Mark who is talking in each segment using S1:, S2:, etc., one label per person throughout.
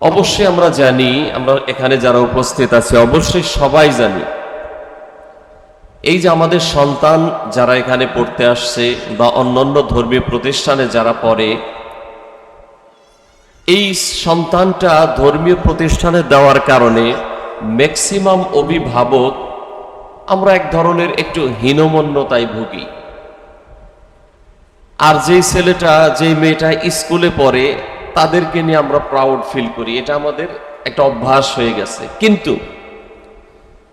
S1: অবশ্যই আমরা জানি, আমরা এখানে যারা উপস্থিত আছে, অবশ্যই সবাই জানি, এই যে আমাদের সন্তান যারা এখানে পড়তে আসছে বা অন্যান্য ধর্মীয় প্রতিষ্ঠানে যারা পড়ে, এই সন্তানটা ধর্মীয় প্রতিষ্ঠানে দেওয়ার কারণে ম্যাক্সিমাম অভিভাবক আমরা এক ধরনের একটু হীনমন্যতায় ভুগি। আর যেই ছেলেটা, যেই মেয়েটা স্কুলে পড়ে তাদেরকে নিয়ে আমরা প্রাউড ফিল করি। এটা আমাদের একটা অভ্যাস হয়ে গেছে। কিন্তু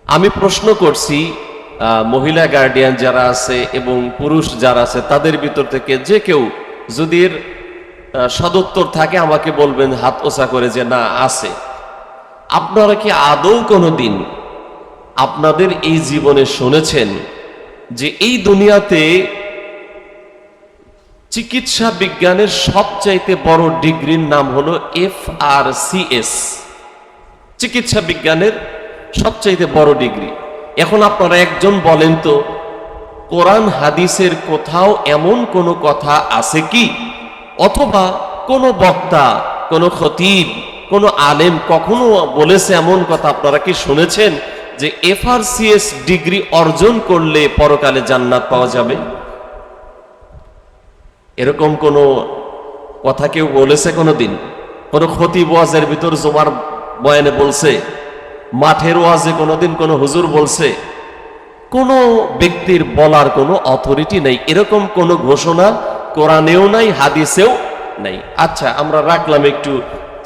S1: আমি প্রশ্ন করছি মহিলা গার্ডিয়ান যারা আছে এবং পুরুষ যারা আছে তাদের ভিতর থেকে যে কেউ যদি আহ, থাকে আমাকে বলবেন হাত ওসা করে যে না আছে। আপনারা কি আদৌ কোনো দিন আপনাদের এই জীবনে শুনেছেন যে এই দুনিয়াতে চিকিৎসা বিজ্ঞানের সবচাইতে বড় ডিগ্রির নাম হলো এফ আর সিএস চিকিৎসা বিজ্ঞানের সবচাইতে বড় ডিগ্রি। এখন আপনারা একজন বলেন তো, কোরআন হাদিসের কোথাও এমন কোনো কথা আছে কি? অথবা কোনো বক্তা, কোনো খতিব, কোনো আলেম কখনো বলেছে এমন কথা আপনারা কি শুনেছেন যে এফ আর এফআরসিএস ডিগ্রি অর্জন করলে পরকালে জান্নাত পাওয়া যাবে? এরকম কোনো কথা কেউ বলেছে কোনো দিন কোনো ক্ষতি ওয়াজের ভিতর জমার বয়ানে বলছে, মাঠের ওয়াজে কোনোদিন কোনো হুজুর বলছে, কোনো ব্যক্তির বলার কোনো অথরিটি নেই, এরকম কোনো ঘোষণা কোরআনেও নাই, হাদিসেও নাই। আচ্ছা আমরা রাখলাম একটু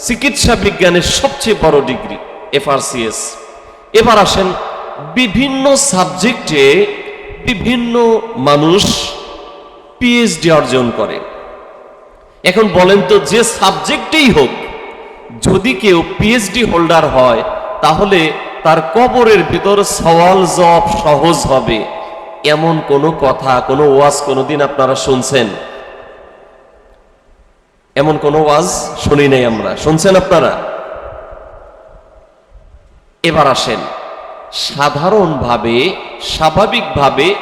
S1: চিকিৎসা বিজ্ঞানের সবচেয়ে বড় ডিগ্রি, এফআরসিএস। এবার আসেন বিভিন্ন সাবজেক্টে বিভিন্ন মানুষ পিএইচডি অর্জন করে। এখন বলেন তো যে সাবজেক্টেই হোক, যদি কেউ পিএইচডি হোল্ডার হয়, তাহলে তার কবরের ভিতর সওয়াল জবাব সহজ হবে। এমন কোনো কথা, কোনো ওয়াজ কোনোদিন আপনারা শুনছেন? এমন কোনো ওয়াজ শুনি নাই আমরা। শুনছেন আপনারা? এবার আসেন। সাধারণভাবে, স্বাভাবিকভাবে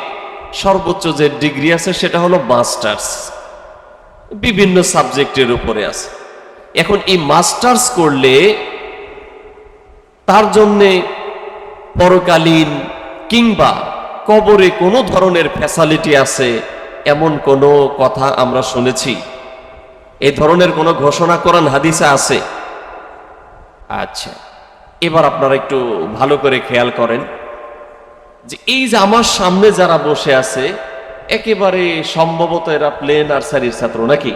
S1: সর্বোচ্চ যে ডিগ্রি আছে সেটা হলো মাস্টার্স। বিভিন্ন সাবজেক্টের উপরে আছে। এখন এই মাস্টার্স করলে তার জন্যে পরকালীন কিংবা কবরে কোনো ধরনের ফ্যাসালিটি আছে এমন কোনো কথা আমরা শুনেছি? এই ধরনের কোনো ঘোষণা করান হাদিসে আছে? আচ্ছা এবার আপনারা একটু ভালো করে খেয়াল করেন। যে এই যে আমার সামনে যারা বসে আছে, একেবারে সম্ভবত এরা প্লে নার্সারির ছাত্র নাকি?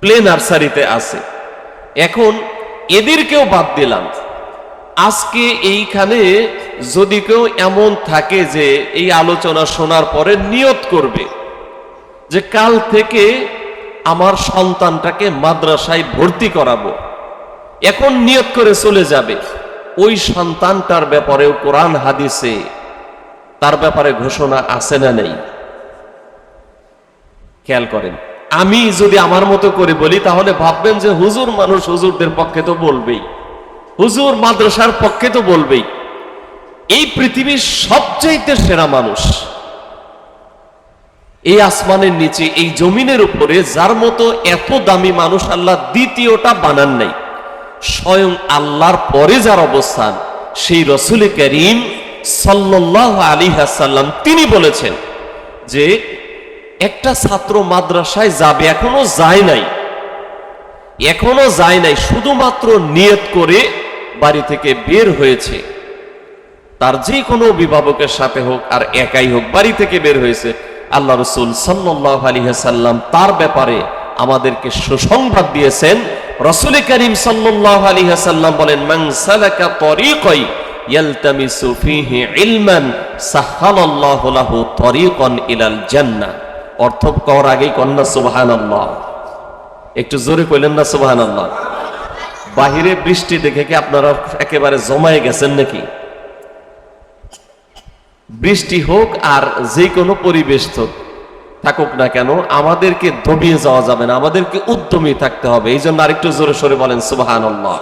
S1: প্লে নার্সারিতে আছে। এখন এদেরকেও বাদ দিলাম। আজকে এইখানে যদি কেউ এমন থাকে যে এই আলোচনা শোনার পরে নিয়ত করবে যে কাল থেকে আমার সন্তানটাকে মাদ্রাসায় ভর্তি করাবো। এখন নিয়ত করে চলে যাবে। ওই সন্তানটার ব্যাপারেও কোরআন হাদিসে তার ব্যাপারে ঘোষণা আছে না নেই? খেয়াল করেন। আমি যদি আমার মতো করে বলি, তাহলে ভাববেন যে হুজুর মানুষ হুজুরদের পক্ষে তো বলবেই। হুজুর মাদ্রাসার পক্ষে তো বলবেই। এই পৃথিবীর সবচাইতে সেরা মানুষ এই আসমানের নিচে, এই জমিনের উপরে, যার মতো এত দামি মানুষ আল্লাহ দ্বিতীয়টা বানান নাই। স্বয়ং আল্লাহর পরে যার অবস্থান, সেই রসুল করিম সাল্লাহ আলী হাসাল্লাম তিনি বলেছেন যে, একটা ছাত্র মাদ্রাসায় যাবে, এখনও যায় নাই। এখনও যায় নাই, শুধুমাত্র নিয়ত করে বাড়ি থেকে বের হয়েছে। তার যে কোনো অভিভাবকের সাথে হোক আর একাই হোক, বাড়ি থেকে বের হয়েছে। আল্লাহ রসুল সাল্লাহ আলী তার ব্যাপারে আমাদেরকে সুসংবাদ দিয়েছেন। রসুল করিম হাসাল্লাম বলেন লাহু ইলাল অর্থ কর আগেই কন্যা সুবহানাল্লাহ একটু জোরে কইলেন না, সুবহানাল্লাহ বাহিরে বৃষ্টি দেখে কি আপনারা একেবারে জমায়ে গেছেন নাকি? বৃষ্টি হোক আর যে কোনো পরিবেশ হোক থাকুক না কেন, আমাদেরকে দমিয়ে যাওয়া যাবে না, আমাদেরকে উদ্যমী থাকতে হবে, এই জন্য আরেকটু জোরে সরে বলেন সুবাহান আল্লাহ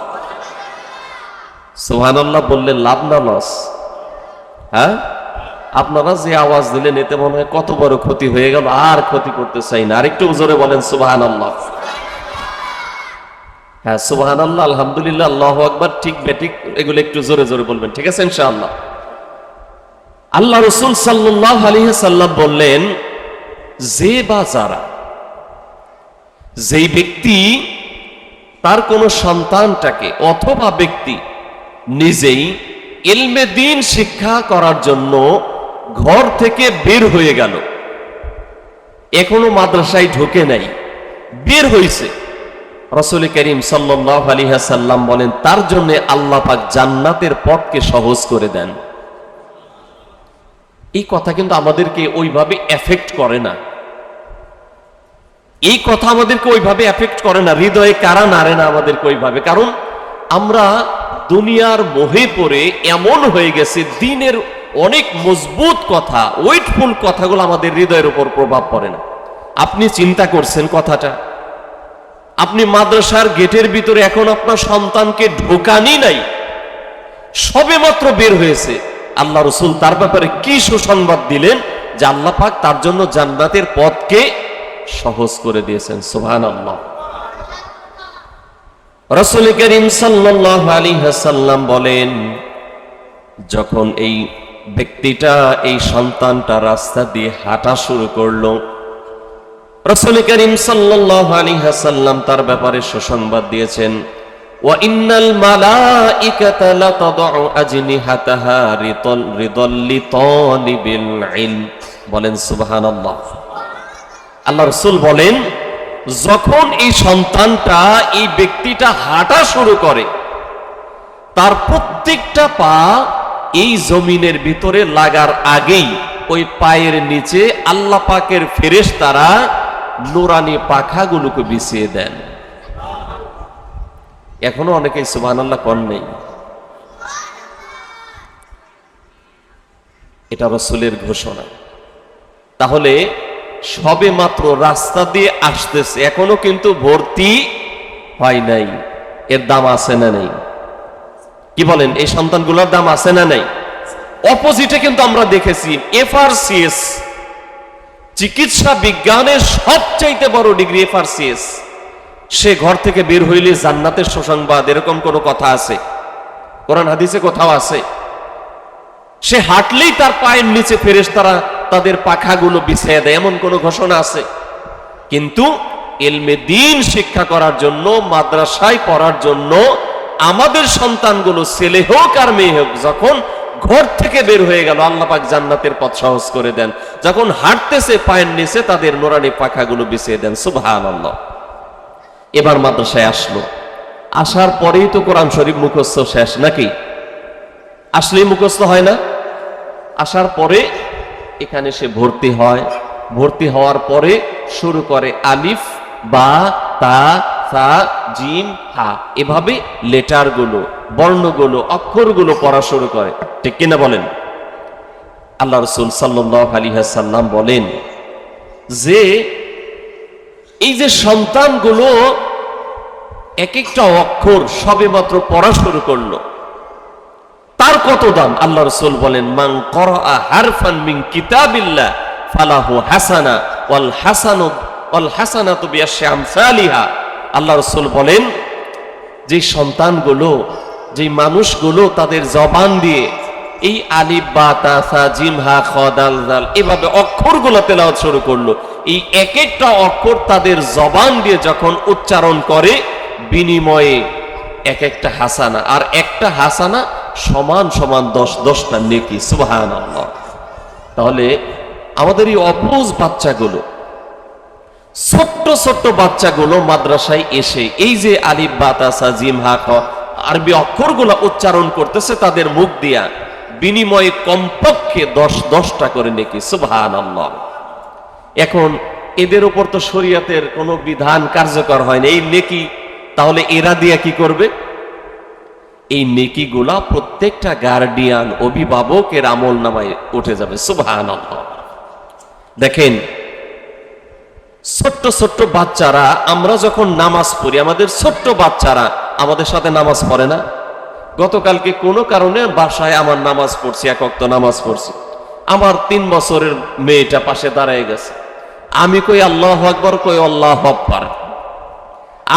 S1: সুবাহান আল্লাহ বললে লাভ না লস? হ্যাঁ? আপনারা যে আওয়াজ দিলেন, এতে মনে হয় কত বড় ক্ষতি হয়ে গেল, আর ক্ষতি করতে চাই না। আরেকটু জোরে বলেন সুবাহান আল্লাহ হ্যাঁ সুবাহান আল্লাহ আলহামদুলিল্লাহ, আল্লাহ আকবার, ঠিক বেঠিক এগুলো একটু জোরে জোরে বলবেন, ঠিক আছে, ইনশাআল্লাহ। আল্লাহ রসুল সাল্লাহ আলী সাল্লাম বললেন যে বা যারা, যেই ব্যক্তি তার কোনো সন্তানটাকে অথবা ব্যক্তি নিজেই এলমে দিন শিক্ষা করার জন্য ঘর থেকে বের হয়ে গেল। এখনও মাদ্রাসায় ঢোকে নাই, বের হয়েছে রসুল করিম সাল্লাহ আলিহাসাল্লাম বলেন, তার জন্য আল্লাপাক জান্নাতের পথকে সহজ করে দেন। এই কথা কিন্তু আমাদেরকে ওইভাবে এফেক্ট করে না। এই কথা আমাদেরকে ওইভাবে এফেক্ট করে না, হৃদয়ে কারা নাড়ে না আমাদেরকে ওইভাবে। কারণ আমরা দুনিয়ার মোহে পড়ে এমন হয়ে গেছে, দিনের অনেক মজবুত কথা ওয়েটফুল কথাগুলো আমাদের হৃদয়ের উপর প্রভাব পড়ে না। আপনি চিন্তা করছেন কথাটা। আপনি মাদ্রাসার গেটের ভিতরে এখন আপনার সন্তানকে ঢোকানি নাই সবে মাত্র বের হয়েছে। আল্লাহ রসুল তার ব্যাপারে কি সুসংবাদ দিলেন যে আল্লাহ পাক তার জন্য জান্নাতের পথকে সহজ করে দিয়েছেন সুহান আল্লাহ রসুল করিম সাল্লাহ আলী হাসাল্লাম বলেন, যখন এই ব্যক্তিটা, এই সন্তানটা রাস্তা দিয়ে হাঁটা শুরু করল, রসুল করিম সাল্লাহ আলী হাসাল্লাম তার ব্যাপারে সুসংবাদ দিয়েছেন وإن الملائكة لتضع أجنحتها رضا لطالب العلم বলেন সুবহানাল্লাহ আল্লাহ রসুল বলেন যখন এই সন্তানটা এই ব্যক্তিটা হাঁটা শুরু করে তার প্রত্যেকটা পা এই জমিনের ভিতরে লাগার আগেই ওই পায়ের নিচে আল্লাহ পাকের ফেরেশ তারা নোরানি পাখাগুলোকে বিছিয়ে দেন এখনও অনেকেই সুবাহ আল্লাহ কন নেই। এটা রসুলের ঘোষণা। তাহলে সবে মাত্র রাস্তা দিয়ে আসতেছে, এখনও কিন্তু ভর্তি হয় নাই। এর দাম আছে না নেই? কি বলেন, এই সন্তানগুলোর দাম আছে না নাই? অপোজিটে কিন্তু আমরা দেখেছি এফআরসিএস, চিকিৎসা বিজ্ঞানের সবচাইতে বড় ডিগ্রি এফআরসিএস। সে ঘর থেকে বের হইলে জান্নাতের সুসংবাদ, এরকম কোনো কথা আছে? কোরআন হাদিসে কোথাও আছে? সে হাঁটলেই তার পায়ের নিচে ফেরেস তারা তাদের পাখাগুলো বিছিয়ে দেয়, এমন কোনো ঘোষণা আছে? কিন্তু এলমে দিন শিক্ষা করার জন্য, মাদ্রাসায় পড়ার জন্য আমাদের সন্তানগুলো ছেলে হোক আর মেয়ে হোক, যখন ঘর থেকে বের হয়ে গেল আল্লাপাক জান্নাতের পথ সহজ করে দেন। যখন হাঁটতেছে পায়ের নিচে, তাদের নোরানি পাখাগুলো বিছিয়ে দেন সুভান আল্লাহ এবার মাদ্রাসায় আসলো। আসার পরেই তো কোরআন শরীফ মুখস্থ শেষ নাকি? আসলেই মুখস্থ হয় না? আসার পরে এখানে সে ভর্তি হয়। ভর্তি হওয়ার পরে শুরু করে আলিফ, বা, তা, সা জিম হা। এভাবে লেটারগুলো, বর্ণগুলো, অক্ষরগুলো পড়া শুরু করে। ঠিক কিনা বলেন? আল্লাহ রসুল সাল্লাহ আলী সাল্লাম বলেন, যে এই যে সন্তানগুলো এক একটা অক্ষর সবে মাত্র পড়া শুরু করল। তার কত দাম? আল্লাহ রসুল বলেন মাং হারফান মিন কিতাবিল্লাহ ফালাহু হাসানা ওয়াল হাসানু, ওয়াল হাসানা তো বিয়াশে আমসালিহা। আল্লাহ রসুল বলেন যে সন্তানগুলো যে মানুষগুলো তাদের জবান দিয়ে এই আলিফ, বা তাসা জিম দাল এভাবে অক্ষরগুলো তেলাওয়াত শুরু করল। এই এক একটা অক্ষর তাদের জবান দিয়ে যখন উচ্চারণ করে, বিনিময়ে এক একটা হাসানা। আর একটা হাসানা সমান সমান দশ, দশটা নেকি সুবাহান তাহলে আমাদের এই অপোজ বাচ্চাগুলো, ছোট্ট ছোট্ট বাচ্চাগুলো মাদ্রাসায় এসে, এই যে আলিফ বাতাসা জিম, হা, খ, আরবি অক্ষরগুলো উচ্চারণ করতেছে, তাদের মুখ দিয়া বিনিময়ে কমপক্ষে দশ, দশটা করে নেকি সুবহান এখন এদের উপর তো শরিয়াতের কোনো বিধান কার্যকর হয়নি এই নেকি, তাহলে এরা দিয়া কি করবে? এই নেকিগুলা প্রত্যেকটা গার্ডিয়ান অভিভাবকের আমল নামায় উঠে যাবে সুবহান দেখেন, ছোট্ট ছোট্ট বাচ্চারা, আমরা যখন নামাজ পড়ি, আমাদের ছোট্ট বাচ্চারা আমাদের সাথে নামাজ পড়ে না? গতকালকে কোনো কারণে বাসায় আমার নামাজ পড়ছি, এক অক্ত নামাজ পড়ছি। আমার তিন বছরের মেয়েটা পাশে দাঁড়ায় গেছে। আমি কই, আল্লাহ আকবর কই, আল্লাহ আকবর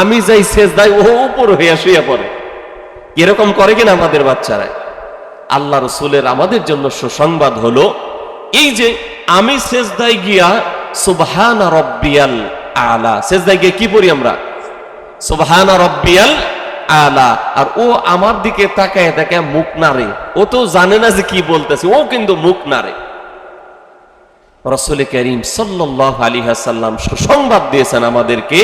S1: আমি যাই শেষ দায় ও উপর হইয়া শুয়ে পড়ে। এরকম করে কিনা আমাদের বাচ্চারা? আল্লাহ রসুলের আমাদের জন্য সুসংবাদ হলো, এই যে আমি সেজদায় গিয়া, সুবহান রব্বিয়াল আলা সেজদায় গিয়ে কি পড়ি আমরা? সুবহান রব্বিয়াল আলা, আর ও আমার দিকে তাকায় তাকায় মুখ নাড়ে। ও তো জানে না যে কি বলতেছে, ও কিন্তু মুখ নাড়ে। রসুল করিম সাল্লাহ আলী হাসাল্লাম সুসংবাদ দিয়েছেন আমাদেরকে,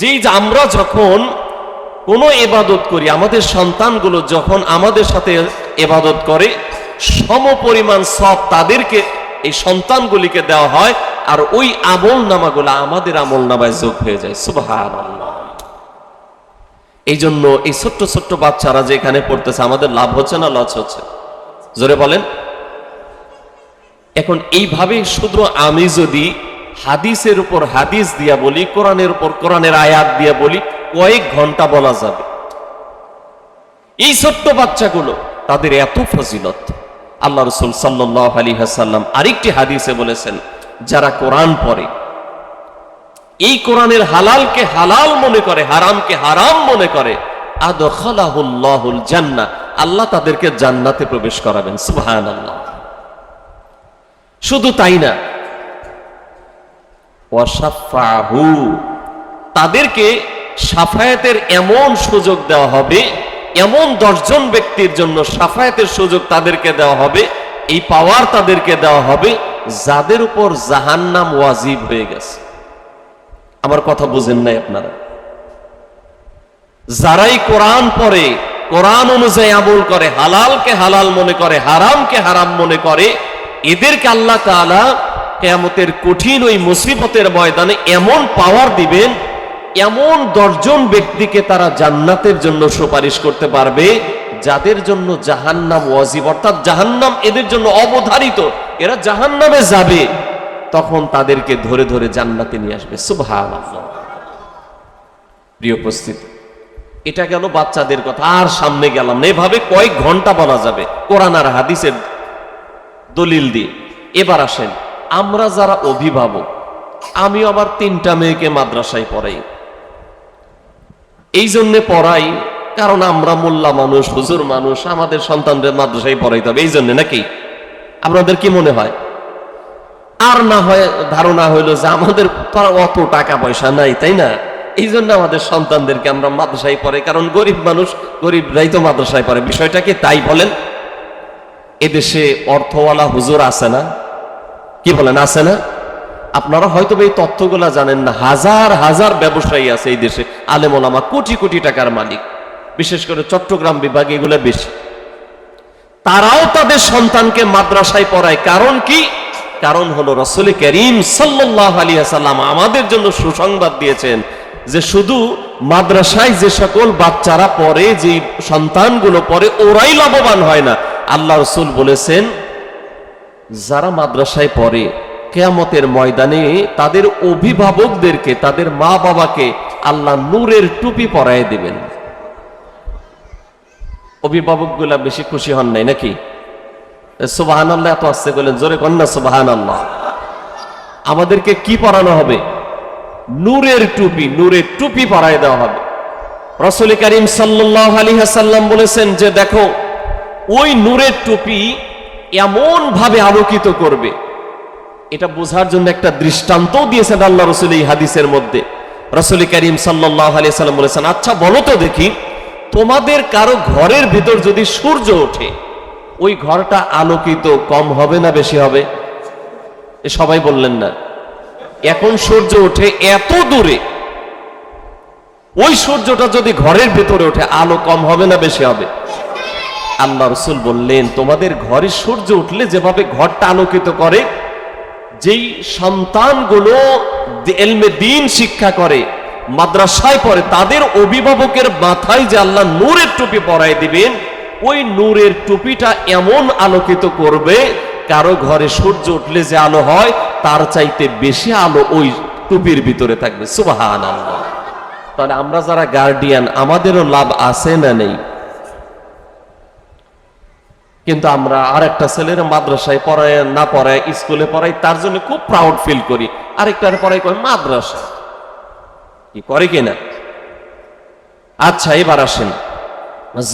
S1: যে আমরা যখন কোনো এবাদত করি, আমাদের সন্তানগুলো যখন আমাদের সাথে এবাদত করে, সম পরিমাণ সব তাদেরকে, এই সন্তানগুলিকে দেওয়া হয়, আর ওই আমল নামাগুলো আমাদের আমল নামায় যোগ হয়ে যায়। সুবাহান এই জন্য এই ছোট্ট ছোট্ট বাচ্চারা যে এখানে পড়তেছে, আমাদের লাভ হচ্ছে না লস হচ্ছে? জোরে বলেন। এখন এইভাবে শুধু আমি যদি হাদিসের উপর হাদিস দিয়া বলি, কোরআনের উপর কোরআনের আয়াত দিয়া বলি, কয়েক ঘণ্টা বলা যাবে। এই ছোট্ট বাচ্চাগুলো, তাদের এত ফজিলত। আল্লাহ রসুল সাল্লাহ আলী হাসাল্লাম আরেকটি হাদিসে বলেছেন, যারা কোরআন পড়ে এই কোরআনের হালালকে হালাল মনে করে, হারামকে হারাম মনে করে। আল্লাহ তাদেরকে জান্নাতে প্রবেশ করাবেন, সুবহানাল্লাহ। শুধু তাই না তাদেরকে সাফায়াতের এমন সুযোগ দেওয়া হবে, এমন দশজন ব্যক্তির জন্য সাফায়াতের সুযোগ তাদেরকে দেওয়া হবে, এই পাওয়ার তাদেরকে দেওয়া হবে, যাদের উপর জাহান্নাম ওয়াজিব হয়ে গেছে। আমার কথা বুঝেন নাই আপনারা। যারাই কোরআন পড়ে, কোরআন অনুযায়ী আমল করে, হালালকে হালাল মনে করে, হারামকে হারাম মনে করে, এদেরকে আল্লাহ তাআলা কেয়ামতের কঠিন ওই মুসিবতের ময়দানে এমন পাওয়ার দিবেন, এমন দশজন ব্যক্তিকে তারা জান্নাতের জন্য সুপারিশ করতে পারবে, যাদের জন্য জাহান্নাম ওয়াজিব, অর্থাৎ জাহান্নাম এদের জন্য অবধারিত। এরা জাহান্নামে যাবে। তখন তাদেরকে ধরে ধরে জান্নাতে নিয়ে আসবে। সুবহানাল্লাহ। প্রিয় উপস্থিতি, এটা গেল বাচ্চাদের কথা, আর সামনে গেলাম না। এভাবে কয়েক ঘণ্টা বলা যাবে কোরআন আর হাদিসের দলিল দিয়ে। এবার আসেন, আমরা যারা অভিভাবক, আমিও আবার তিনটা মেয়েকে মাদ্রাসায় পড়াই। এই জন্যে পড়াই, কারণ আমরা মোল্লা মানুষ, হুজুর মানুষ, আমাদের সন্তানদের মাদ্রাসায় পড়াইতে হবে। এই জন্য নাকি? আপনাদের কি মনে হয়? আর না হয় ধারণা হইল যে আমাদের অত টাকা পয়সা নাই, তাই না? এই জন্য আমাদের সন্তানদেরকে আমরা মাদ্রাসায় পড়ে কারণ গরিব মানুষ, গরিবরাই তো মাদ্রাসায় পড়ে। বিষয়টা কি তাই বলেন? এদেশে অর্থওয়ালা হুজুর আছে না? কি বলেন, আছে না? আপনারা হয়তো এই তথ্যগুলা জানেন না, হাজার হাজার ব্যবসায়ী আছে এই দেশে আলেমোলামা কোটি কোটি টাকার মালিক। বিশেষ করে চট্টগ্রাম বিভাগে এগুলো বেশি। তারাও তাদের সন্তানকে মাদ্রাসায় পড়ায়, কারণ কি? কারণ হলো রসুল করিম সাল্লাহ আলিয়া সাল্লাম আমাদের জন্য সুসংবাদ দিয়েছেন যে শুধু মাদ্রাসায় যে সকল বাচ্চারা পড়ে, যে সন্তানগুলো পড়ে, ওরাই লাভবান হয় না। আল্লাহ রসুল বলেছেন, যারা মাদ্রাসায় পড়ে, কেয়ামতের ময়দানে তাদের অভিভাবকদেরকে, তাদের মা বাবাকে আল্লাহ নূরের টুপি পরায় দিবেন। অভিভাবকগুলা বেশি খুশি হন নাই নাকি? সুবাহান আল্লাহ এত আসছে বললেন জোরে কন্যা সুবাহান আল্লাহ আমাদেরকে কি পরানো হবে? নূরের টুপি নূরের টুপি পরায় দেওয়া হবে। রসুল করিম সাল্লাহ আলী হাসাল্লাম বলেছেন যে, দেখো, ওই নূরের টুপি এমন ভাবে আলোকিত করবে। এটা বোঝার জন্য একটা দৃষ্টান্ত দিয়েছেন আল্লাহ রসুল এই হাদিসের মধ্যে। রসুল করিম সাল্লাহ আলী সাল্লাম বলেছেন আচ্ছা বলো তো দেখি, তোমাদের কারও ঘরের ভিতর যদি সূর্য ওঠে ওই ঘরটা আলোকিত কম হবে না বেশি হবে? সবাই বললেন না। এখন সূর্য ওঠে এত দূরে, ওই সূর্যটা যদি ঘরের ভেতরে ওঠে, আলো কম হবে না বেশি হবে? আল্লাহ রসুল বললেন, তোমাদের ঘরে সূর্য উঠলে যেভাবে ঘরটা আলোকিত করে, যেই সন্তানগুলো এলমে দিন শিক্ষা করে, মাদ্রাসায় পড়ে, তাদের অভিভাবকের মাথায় যে আল্লাহ নূরের টুপি পরায় দিবেন ওই নূরের টুপিটা এমন আলোকিত করবে, কারও ঘরে সূর্য উঠলে যে আলো হয়, তার চাইতে বেশি আলো ওই টুপির ভিতরে থাকবে। সুবাহান তাহলে আমরা যারা গার্ডিয়ান আমাদেরও লাভ আছে না নেই? কিন্তু আমরা আর একটা ছেলের মাদ্রাসায় পড়ায়, না পড়ায়, স্কুলে পড়াই তার জন্য খুব প্রাউড ফিল করি। আরেকটার পড়াই করে মাদ্রাসা। কি করে কিনা? আচ্ছা এবার আসেন।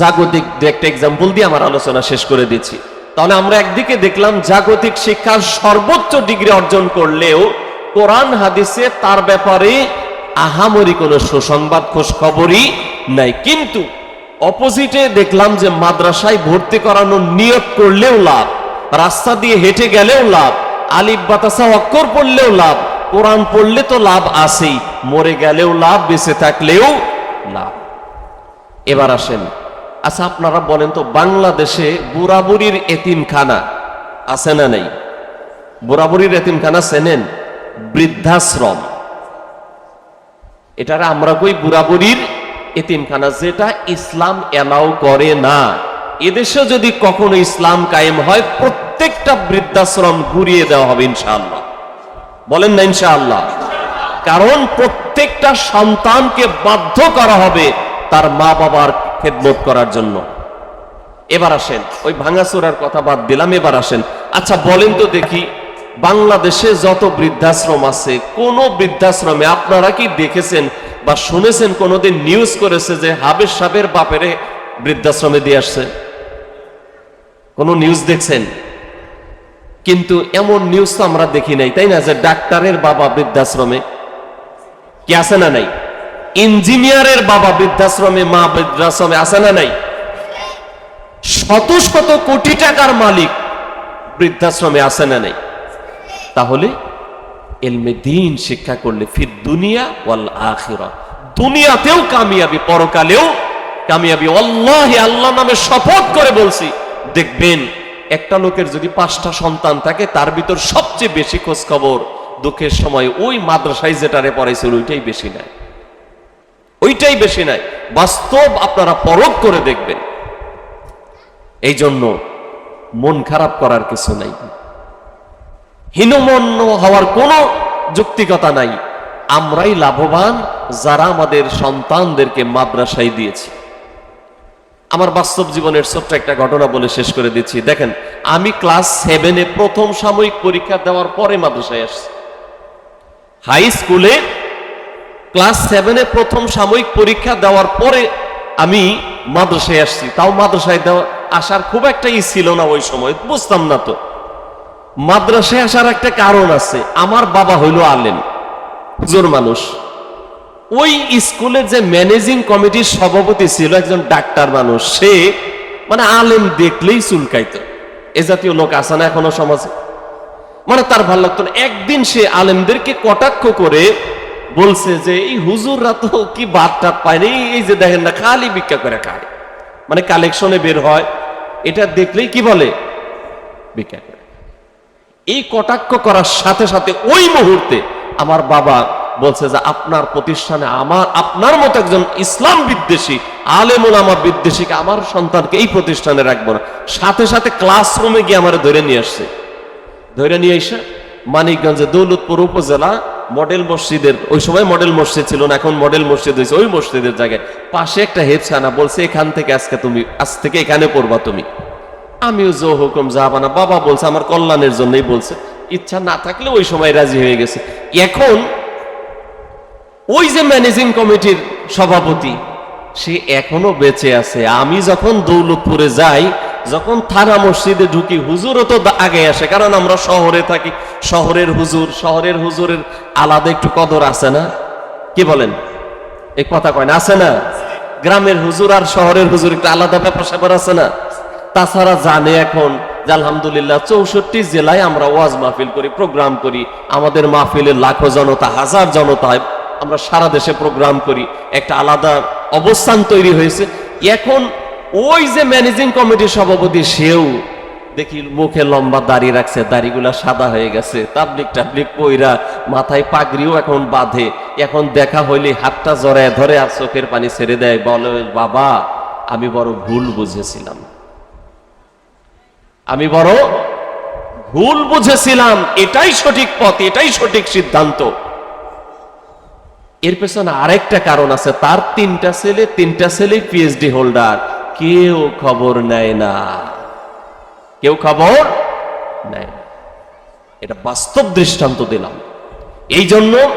S1: জাগতিক দু একটা এক্সাম্পল দিয়ে আমার আলোচনা শেষ করে দিচ্ছি। তাহলে আমরা একদিকে দেখলাম জাগতিক শিক্ষার সর্বোচ্চ ডিগ্রি অর্জন করলেও কোরআন হাদিসে তার ব্যাপারে আহামরি কোনো সুসংবাদ খোঁজ খবরই নাই। কিন্তু অপোজিটে দেখলাম যে মাদ্রাসায় ভর্তি করানোর নিয়োগ করলেও লাভ, রাস্তা দিয়ে হেঁটে গেলেও লাভ, আলিফ বাতাসা অক্ষর পড়লেও লাভ, কোরআন পড়লে তো লাভ আছেই, মরে গেলেও লাভ, বেঁচে থাকলেও লাভ। এবার আসেন আচ্ছা আপনারা বলেন তো, বাংলাদেশে বুড়াবুড়ির এতিমখানা আছে না নেই? বুড়াবুড়ির এতিমখানা চেনেন? বৃদ্ধাশ্রম। এটার আমরা কই বুড়াবুড়ির এতিমখানা, যেটা ইসলাম এলাও করে না। এদেশে যদি কখনো ইসলাম কায়েম হয়, প্রত্যেকটা বৃদ্ধাশ্রম ঘুরিয়ে দেওয়া হবে ইনশাআল্লাহ। বলেন না ইনশাআল্লাহ। কারণ প্রত্যেকটা সন্তানকে বাধ্য করা হবে তার মা বাবার খেদমত করার জন্য। এবার আসেন, ওই ভাঙাচোরার কথা বাদ দিলাম, এবার আসেন। আচ্ছা বলেন তো দেখি, বাংলাদেশে যত বৃদ্ধাশ্রম আছে, কোন বৃদ্ধাশ্রমে আপনারা কি দেখেছেন বা শুনেছেন কোনোদিন নিউজ করেছে যে হাবের সাবের বাপেরে বৃদ্ধাশ্রমে দিয়ে আসছে? কোন নিউজ দেখছেন? কিন্তু এমন নিউজ তো আমরা দেখি নাই, তাই না, যে ডাক্তারের বাবা বৃদ্ধাশ্রমে? কি আছে না নাই? ইঞ্জিনিয়ারের বাবা বৃদ্ধাশ্রমে, মা বৃদ্ধাশ্রমে আছে না নাই? শত শত কোটি টাকার মালিক বৃদ্ধাশ্রমে আছে না নাই? তাহলে এলমে দিন শিক্ষা করলে ফির দুনিয়া ওয়াল আখিরা দুনিয়াতেও কামিয়াবি, পরকালেও কামিয়াবি। আল্লাহ আল্লাহ নামে শপথ করে বলছি, দেখবেন একটা লোকের যদি পাঁচটা সন্তান থাকে, তার ভিতর সবচেয়ে বেশি খোঁজ খবর দুঃখের সময় ওই মাদ্রাসায় যেটারে পড়াইছিল, ওইটাই বেশি নেয়। ওইটাই বেশি নাই। বাস্তব আপনারা পরখ করে দেখবেন। এই জন্য মন খারাপ করার কিছু নাই। হীনমন্য হওয়ার কোনো যুক্তিকতা নাই। আমরাই লাভবান যারা আমাদের সন্তানদেরকে মাদ্রাসায় দিয়েছি। আমার বাস্তব জীবনের ছোট্ট একটা ঘটনা বলে শেষ করে দিচ্ছি। দেখেন, আমি ক্লাস সেভেনে প্রথম সাময়িক পরীক্ষা দেওয়ার পরে মাদ্রাসায় আসছি। হাই স্কুলে ক্লাস সেভেনে প্রথম সাময়িক পরীক্ষা দেওয়ার পরে আমি মাদ্রাসায় আসছি। তাও মাদ্রাসায় দেওয়া আসার খুব একটা ই ছিল না ওই সময়, বুঝতাম না তো। মাদ্রাসায় আসার একটা কারণ আছে, আমার বাবা হইল আলেম, হুজুর মানুষ। ওই স্কুলের যে ম্যানেজিং কমিটির সভাপতি ছিল একজন ডাক্তার মানুষ, সে মানে আলেম দেখলেই চুলকাইত। এ জাতীয় লোক আছে না এখনও সমাজে? মানে তার ভালো লাগতো না। একদিন সে আলেমদেরকে কটাক্ষ করে বলছে যে, এই হুজুররা তো কি বাদ টাত পায়নি এই যে দেখেন না, খালি ভিক্ষা করে খায়। মানে কালেকশনে বের হয়। এটা দেখলেই কি বলে? ভিক্ষা করে। এই কটাক্ষ করার সাথে সাথে ওই মুহূর্তে আমার বাবা বলছে যে, আপনার প্রতিষ্ঠানে আমার, আপনার মতো একজন ইসলাম বিদ্বেষী আলেমুল আমার বিদ্বেষীকে আমার সন্তানকে এই প্রতিষ্ঠানে রাখব না। সাথে সাথে ক্লাসরুমে গিয়ে আমার ধরে নিয়ে আসছে। ধরে নিয়ে এসে মানিকগঞ্জে দৌলতপুর উপজেলা মডেল মসজিদের, ওই সময় মডেল মসজিদ ছিল না, এখন মডেল মসজিদ হয়েছে, ওই মসজিদের জায়গায়। পাশে একটা হেফসানা বলছে, এখান থেকে আজকে তুমি, আজ থেকে এখানে পড়বা তুমি। আমিও জো হুকুম যাবানা বাবা বলছে, আমার কল্যাণের জন্যই বলছে। ইচ্ছা না থাকলে ওই সময় রাজি হয়ে গেছে। এখন ওই যে ম্যানেজিং কমিটির সভাপতি, সে এখনও বেঁচে আছে। আমি যখন দৌলতপুরে যাই যখন থানা মসজিদে ঢুকি, হুজুরও তো আগে আসে, কারণ আমরা শহরে থাকি। শহরের হুজুর, শহরের হুজুরের আলাদা একটু কদর আছে না? কি বলেন? এই কথা কয় না, আছে না? গ্রামের হুজুর আর শহরের হুজুর একটু আলাদা ব্যাপার স্যাপার আছে না? তাছাড়া জানে এখন যে আলহামদুলিল্লাহ চৌষট্টি জেলায় আমরা ওয়াজ মাহফিল করি, প্রোগ্রাম করি। আমাদের মাহফিলে লাখো জনতা, হাজার জনতা আমরা সারা দেশে প্রোগ্রাম করি। একটা আলাদা অবস্থান তৈরি হয়েছে। এখন ওই যে ম্যানেজিং কমিটির সভাপতি, সেও দেখি মুখে লম্বা দাড়ি রাখছে, দাড়িগুলা সাদা হয়ে গেছে, তাবলিক টাবলিক কইরা মাথায় পাগড়িও এখন বাঁধে। এখন দেখা হইলে হাতটা জড়ায় ধরে আর চোখের পানি ছেড়ে দেয়, বলে, বাবা, আমি বড় ভুল বুঝেছিলাম। আমি বড় ভুল বুঝেছিলাম। এটাই সঠিক পথ, এটাই সঠিক সিদ্ধান্ত। এর পেছনে আরেকটা কারণ আছে, তার তিনটা ছেলে তিনটা ছেলে পিএইচডি হোল্ডার কেউ খবর নেয় না। কেউ খবর নেয় না। এটা বাস্তব দৃষ্টান্ত দিলাম। এই জন্য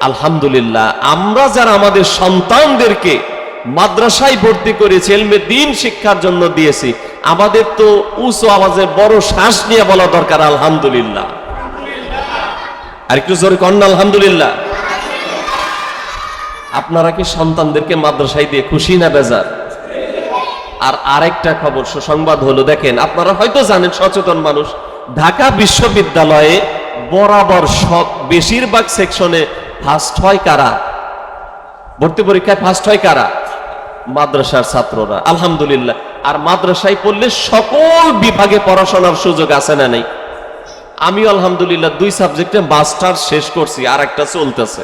S1: আলহামদুলিল্লাহ আমরা যারা আমাদের সন্তানদেরকে মাদ্রাসায় ভর্তি করেছি, এলমে দিন শিক্ষার জন্য দিয়েছি, আমাদের তো উঁচু আওয়াজে বড় শ্বাস নিয়ে বলা দরকার, আলহামদুলিল্লাহ। আর একটু জোরে কন্যা আলহামদুলিল্লাহ। আপনারা কি সন্তানদেরকে মাদ্রাসায় দিয়ে খুশি না বেজার? আর আরেকটা খবর, সুসংবাদ হলো, দেখেন, আপনারা হয়তো জানেন, সচেতন মানুষ, ঢাকা বিশ্ববিদ্যালয়ে বরাবর সব, বেশিরভাগ সেকশনে ফার্স্ট হয় কারা? ভর্তি পরীক্ষায় ফার্স্ট হয় কারা? মাদ্রাসার ছাত্ররা, আলহামদুলিল্লাহ। আর মাদ্রাসায় পড়লে সকল বিভাগে পড়াশোনার সুযোগ আছে না নেই? আমি আলহামদুলিল্লাহ দুই সাবজেক্টে মাস্টার শেষ করছি আর একটা চলতেছে।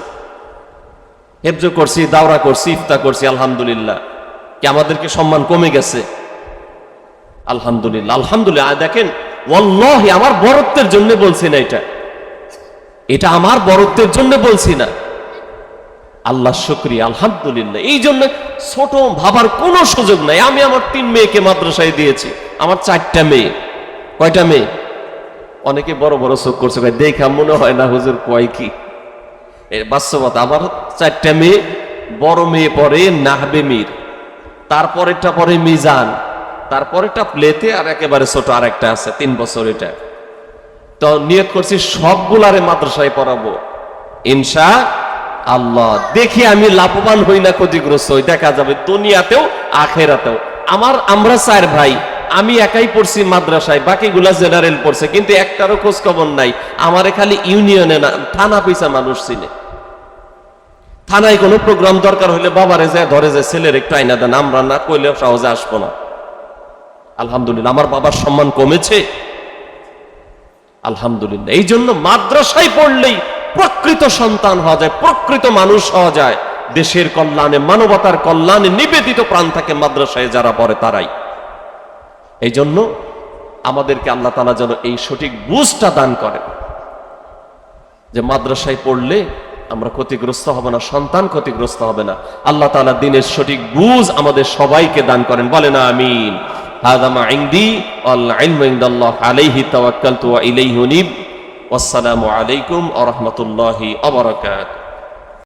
S1: হেফজ করছি, দাওরা করছি ইফতা করছি, আলহামদুলিল্লাহ। কি আমাদেরকে সম্মান কমে গেছে? আলহামদুলিল্লাহ আলহামদুলিল্লাহ। দেখেন, ওয়াল্লাহি, আমার বরত্বের জন্য বলছি না এটা। এটা আমার বরত্বের জন্য বলছি না। আল্লাহ শুক্রিয়া, আলহামদুলিল্লাহ। এই জন্য ছোট ভাবার কোনো সুযোগ নাই। আমি আমার তিন মেয়েকে মাদ্রাসায় দিয়েছি। আমার চারটা মেয়ে। কয়টা মেয়ে? অনেকে বড় বড় চোখ করছে ভাই দেখা মনে হয় না হুজুর, কয় কি? বাস্তবতা, আমার চারটা মেয়ে, বড় মেয়ে পরে নাহবে মীর। তারপরেরটা পরে মিজান, তারপরেরটা প্লেতে আর একেবারে ছোট আর একটা আছে, তিন বছর এটা। তো নিয়ত করছি, সবগুলারে মাদ্রাসায় পড়াবো। ইনশা আল্লাহ, দেখি আমি লাভবান হই না ক্ষতিগ্রস্ত হই, দেখা যাবে দুনিয়াতেও, আখেরাতেও। আমার, আমরা চার ভাই, আমি একাই পড়ছি মাদ্রাসায়, বাকিগুলা জেনারেল পড়ছে, কিন্তু একটারও খোঁজ খবর নাই। আমারে খালি ইউনিয়নে না, থানা পিছা মানুষ চিনে। থানায় কোনো প্রোগ্রাম দরকার হলে বাবারে যায়, ধরে যায়, ছেলের একটু আইনা দেন, আমরা না কইলে সহজে আসব না। আলহামদুলিল্লাহ, আমার বাবার সম্মান কমেছে। আলহামদুলিল্লাহ, এই জন্য মাদ্রাসায় পড়লেই প্রকৃত সন্তান হওয়া যায়, প্রকৃত মানুষ হওয়া যায়। দেশের কল্যাণে, মানবতার কল্যাণে নিবেদিত প্রাণ থাকে মাদ্রাসায় যারা পড়ে তারাই। এই জন্য আমাদেরকে আল্লাহ তালা যেন এই সঠিক বুঝটা দান করেন। যে মাদ্রাসায় পড়লে আমরা ক্ষতিগ্রস্ত হব না, সন্তান ক্ষতিগ্রস্ত হবে না। আল্লাহ তালা দিনের সঠিক বুঝ আমাদের সবাইকে দান করেন বলে না আমিন আলাইহি আসসালামু আলাইকুম ওয়া রাহমাতুল্লাহি ওয়া